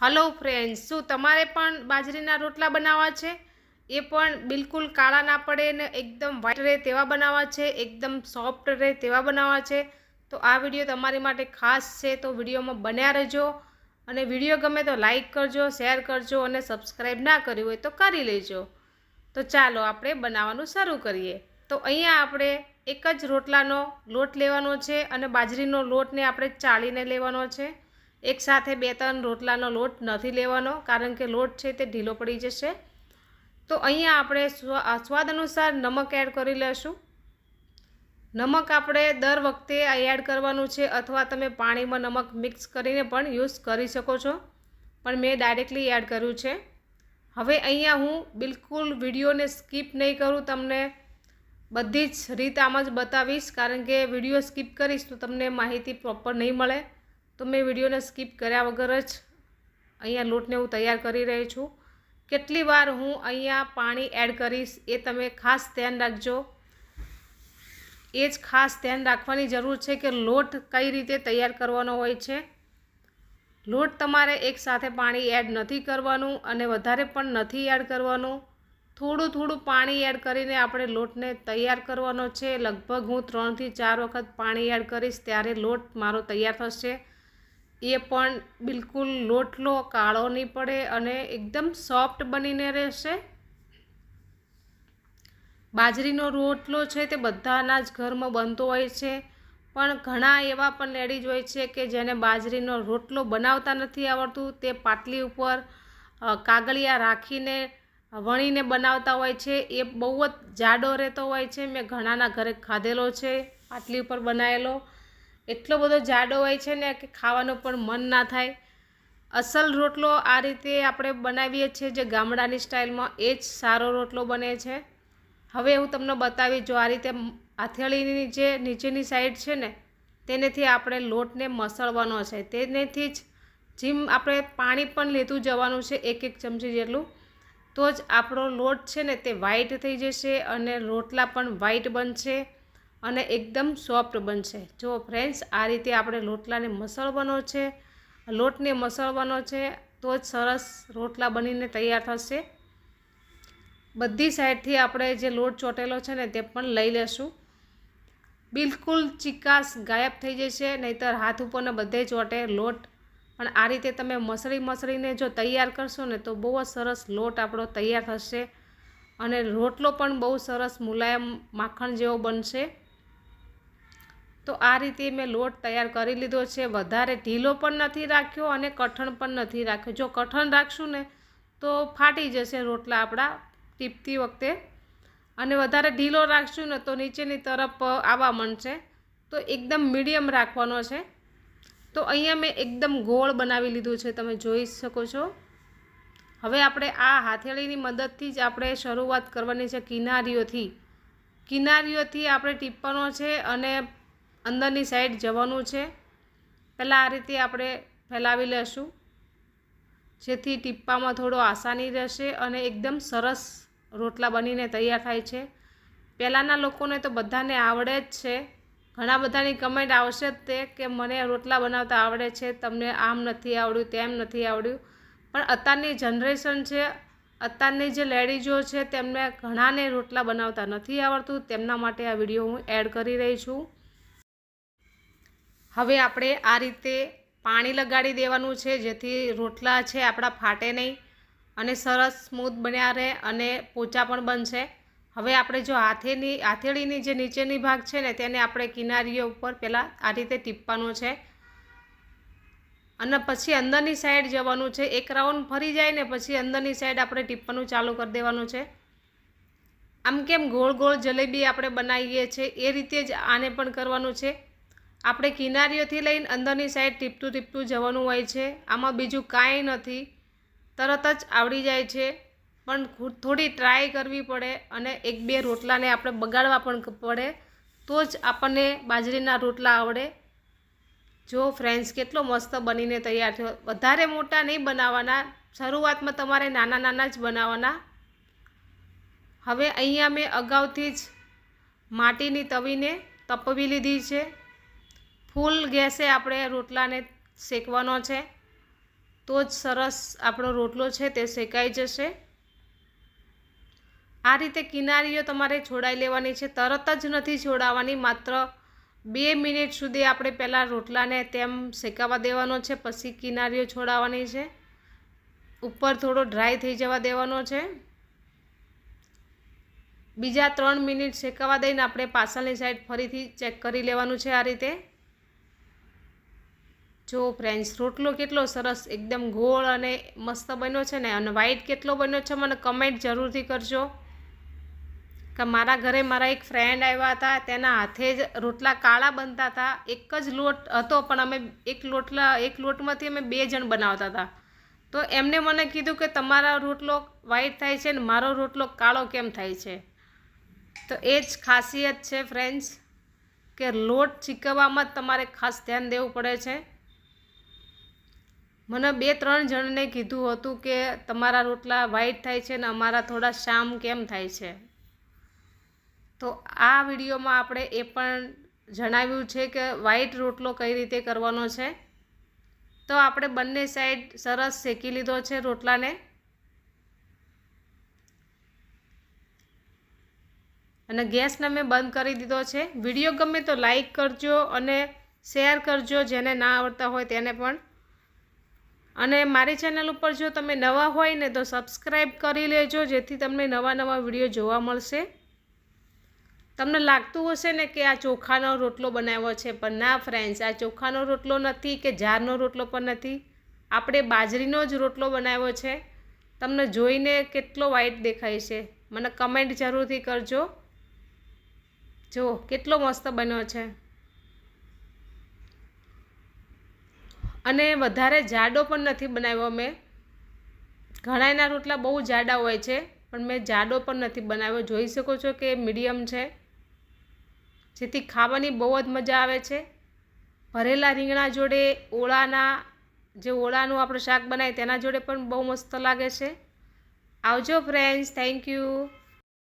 Hello friends શું તમારે પણ બાજરીના રોટલા બનાવવા છે? એ પણ બિલકુલ કાળા ના પડે ને એકદમ વ્હાઈટ રહે તેવા બનાવવા છે, એકદમ સોફ્ટ રહે તેવા બનાવવા છે. તો આ વીડિયો તમારી માટે ખાસ છે, તો વિડીયોમાં બન્યા રહેજો. અને વીડિયો ગમે તો લાઈક કરજો શેર કરજો અને સબસ્ક્રાઈબ ના કર્યું હોય તો કરી લેજો. તો ચાલો આપણે બનાવવાનું શરૂ કરીએ. તો અહીંયા આપણે એક જ રોટલાનો લોટ લેવાનો છે અને બાજરીનો લોટને આપણે ચાળીને લેવાનો છે. એકસાથે બે ત્રણ રોટલાનો લોટ નથી લેવાનો, કારણ કે લોટ છે તે ઢીલો પડી જશે. તો અહીંયા આપણે સ્વા સ્વાદ અનુસાર નમક એડ કરી લેશું. નમક આપણે દર વખતે એડ કરવાનું છે અથવા તમે પાણીમાં નમક મિક્સ કરીને પણ યુઝ કરી શકો છો. પણ મેં ડાયરેક્ટલી એડ કર્યું છે. હવે અહીંયા હું બિલકુલ વિડીયોને સ્કીપ નહીં કરું, તમને બધી જ રીત આમ જ બતાવીશ. કારણ કે વીડિયો સ્કીપ કરીશ તો તમને માહિતી પ્રોપર નહીં મળે. તો મેં વિડીયોને સ્કીપ કર્યા વગર જ અહીંયા લોટને હું તૈયાર કરી રહી છું. કેટલી વાર હું અહીંયા પાણી એડ કરીશ એ તમે ખાસ ધ્યાન રાખજો. એ જ ખાસ ધ્યાન રાખવાની જરૂર છે કે લોટ કઈ રીતે તૈયાર કરવાનો હોય છે. લોટ તમારે એકસાથે પાણી એડ નથી કરવાનું અને વધારે પણ નથી એડ કરવાનું. થોડું થોડું પાણી એડ કરીને આપણે લોટને તૈયાર કરવાનો છે. લગભગ હું ત્રણથી ચાર વખત પાણી એડ કરીશ ત્યારે લોટ મારો તૈયાર થશે. એ પણ બિલકુલ લોટલો કાળો નહીં પડે અને એકદમ સોફ્ટ બનીને રહેશે. બાજરીનો રોટલો છે તે બધાના જ ઘરમાં બનતો હોય છે, પણ ઘણા એવા પણ લેડીઝ હોય છે કે જેને બાજરીનો રોટલો બનાવતા નથી આવડતું, તે પાટલી ઉપર કાગળિયા રાખીને વણીને બનાવતા હોય છે. એ બહુ જ જાડો રહેતો હોય છે. મેં ઘણાના ઘરે ખાધેલો છે, પાટલી ઉપર બનાવેલો. એટલો બધો જાડો હોય છે ને કે ખાવાનું પણ મન ના થાય. અસલ રોટલો આ રીતે આપણે બનાવીએ છીએ જે ગામડાની સ્ટાઇલમાં એ જ સારો રોટલો બને છે. હવે હું તમને બતાવી, જો આ રીતે હથેળીની જે નીચેની સાઈડ છે ને, તેનેથી આપણે લોટને મસળવાનો છે. તેનેથી જ જેમ આપણે પાણી પણ લેતું જવાનું છે એક એક ચમચી જેટલું, તો જ આપણો લોટ છે ને તે વ્હાઈટ થઈ જશે અને રોટલા પણ વ્હાઈટ બનશે. અને એકદમ સોફ્ટ બનશે. જો ફ્રેન્ડ્સ, આ રીતે આપણે લોટલાને મસળવાનો છે. લોટને મસળવાનો છે તો જ સરસ રોટલા બનીને તૈયાર થશે. બધી સાઈડથી આપણે જે લોટ ચોટેલો છે ને તે પણ લઈ લેશું. બિલકુલ ચિકાસ ગાયબ થઈ જશે, નહીંતર હાથ ઉપરને બધે ચોટે લોટ. પણ આ રીતે તમે મસળી મસળીને જો તૈયાર કરશો ને તો બહુ જ સરસ લોટ આપણો તૈયાર થશે. અને રોટલો પણ બહુ સરસ મુલાયમ માખણ જેવો બનશે. તો આ રીતે મેં લોટ તૈયાર કરી લીધો છે. વધારે ઢીલો પણ નથી રાખ્યો અને કઠણ પણ નથી રાખ્યો. જો કઠણ રાખશું ને તો ફાટી જશે રોટલા આપણા ટીપતી વખતે. અને વધારે ઢીલો રાખશું ને તો નીચેની તરફ આવવા માંડશે તો એકદમ મીડિયમ રાખવાનો છે. તો અહીંયા મેં એકદમ ગોળ બનાવી લીધું છે. તમે જોઈ શકો છો. હવે આપણે આ હાથેળીની મદદથી જ આપણે શરૂઆત કરવાની છે કિનારીઓથી. કિનારીઓથી આપણે ટીપવાનો છે અને અંદરની સાઈડ જવાનું છે. પહેલાં આ રીતે આપણે ફેલાવી લેશું. જેથી ટીપ્પામાં થોડો આસાની રહેશે અને એકદમ સરસ રોટલા બનીને તૈયાર થાય છે. પહેલાંના લોકોને તો બધાને આવડે જ છે. ઘણા બધાની કમેન્ટ આવશે જ તે કે મને રોટલા બનાવતા આવડે છે, તમને આમ નથી આવડ્યું, તેમ નથી આવડ્યું. પણ અત્યારની જનરેશન છે, અત્યારની જે લેડીઝો છે, તેમને ઘણાને રોટલા બનાવતા નથી આવડતું. તેમના માટે આ વીડિયો હું એડ કરી રહી છું. હવે આપણે આ રીતે પાણી લગાડી દેવાનું છે, જેથી રોટલા છે આપણા ફાટે નહીં અને સરસ સ્મૂથ બન્યા રહે અને પોચા પણ બનશે. હવે આપણે જો હાથેની, હાથેળીની જે નીચેની ભાગ છે ને, તેને આપણે કિનારીઓ ઉપર પહેલાં આ રીતે ટીપવાનું છે. અને પછી અંદરની સાઈડ જવાનું છે. એક રાઉન્ડ ફરી જાય ને, પછી અંદરની સાઈડ આપણે ટીપવાનું ચાલુ કરી દેવાનું છે. આમ કેમ ગોળ ગોળ જલેબી આપણે બનાવીએ છીએ, એ રીતે જ આને પણ કરવાનું છે. આપણે કિનારીઓથી લઈને અંદરની સાઈડ ટીપતું ટીપતું જવાનું હોય છે. આમાં બીજું કાંઈ નથી. તરત જ આવડી જાય છે. પણ થોડી ટ્રાય કરવી પડે અને એક બે રોટલાને આપણે બગાડવા પણ પડે. તો જ આપણને બાજરીના રોટલા આવડે. જો ફ્રેન્ડ્સ કેટલો મસ્ત બનીને તૈયાર થયો. વધારે મોટા નહીં બનાવવાના. શરૂઆતમાં તમારે નાના નાના જ બનાવવાના. હવે અહીંયા મેં અગાઉથી જ માટીની તવીને તપવી લીધી છે. ફૂલ ગેસે આપણે રોટલાને શેકવાનો છે, તો જ સરસ આપણો રોટલો છે તે શેકાઈ જશે. આ રીતે કિનારીઓ તમારે છોડાઈ લેવાની છે, તરત જ નથી છોડાવવાની, માત્ર બે મિનિટ સુધી આપણે પહેલાં રોટલાને તેમ શેકાવા દેવાનો છે, પછી કિનારીઓ છોડાવવાની છે. ઉપર થોડો ડ્રાય થઈ જવા દેવાનો છે. બીજા ત્રણ મિનિટ શેકાવા દઈને આપણે પાછળની સાઈડ ફરીથી ચેક કરી લેવાનું છે આ રીતે. જો ફ્રેન્ડ્સ રોટલો કેટલો સરસ, એકદમ ગોળ અને મસ્ત બન્યો છે ને, અને વ્હાઈટ કેટલો બન્યો છે મને કમેન્ટ જરૂરથી કરજો. કે મારા ઘરે મારા એક ફ્રેન્ડ આવ્યા હતા, તેના હાથે જ રોટલા કાળા બનતા હતા. એક જ લોટ હતો, પણ અમે એક લોટલા, એક લોટમાંથી અમે બે જણ બનાવતા હતા. તો એમને મને કીધું કે તમારા રોટલો વ્હાઈટ થાય છે ને, મારો રોટલો કાળો કેમ થાય છે? તો એ જ ખાસિયત છે ફ્રેન્ડ્સ કે લોટ ચીકવવામાં જ તમારે ખાસ ધ્યાન દેવું પડે છે. મને બે ત્રણ જણને કીધું હતું કે તમારા રોટલા વ્હાઈટ થાય છે ને અમારા થોડા શામ કેમ થાય છે. તો આ વિડીયોમાં આપણે એ પણ જણાવ્યું છે કે વ્હાઈટ રોટલો કઈ રીતે કરવાનો છે. તો આપણે બંને સાઈડ સરસ શેકી લીધો છે રોટલાને. અને ગેસને મેં બંધ કરી દીધો છે. વીડિયો ગમે તો લાઈક કરજો અને શેર કરજો, જેને ના આવડતા હોય તેને પણ. અને મારી ચેનલ ઉપર જો તમે નવા હોય ને તો સબસ્ક્રાઈબ કરી લેજો, જેથી તમને નવા નવા વીડિયો જોવા મળશે. તમને લાગતું હશે ને કે આ ચોખાનો રોટલો બનાવ્યો છે, પણ ના ફ્રેન્ડ્સ આ ચોખાનો રોટલો નથી કે જારનો રોટલો પણ નથી. આપણે બાજરીનો જ રોટલો બનાવ્યો છે. તમને જોઈને કેટલો વ્હાઈટ દેખાય છે. મને કમેન્ટ જરૂરથી કરજો. જો, કેટલો મસ્ત બન્યો છે. અને વધારે જાડો પણ નથી બનાવ્યો મેં. ઘણાના રોટલા બહુ જાડા હોય છે, પણ મેં જાડો પણ નથી બનાવ્યો. જોઈ શકો છો કે મીડિયમ છે. જેથી ખાવાની બહુ જ મજા આવે છે. ભરેલા રીંગણા જોડે ઓળાના, જે ઓળાનું આપણે શાક બનાવીએ તેના જોડે પણ બહુ મસ્ત લાગે છે. આવજો ફ્રેન્ડ્સ થેન્ક યુ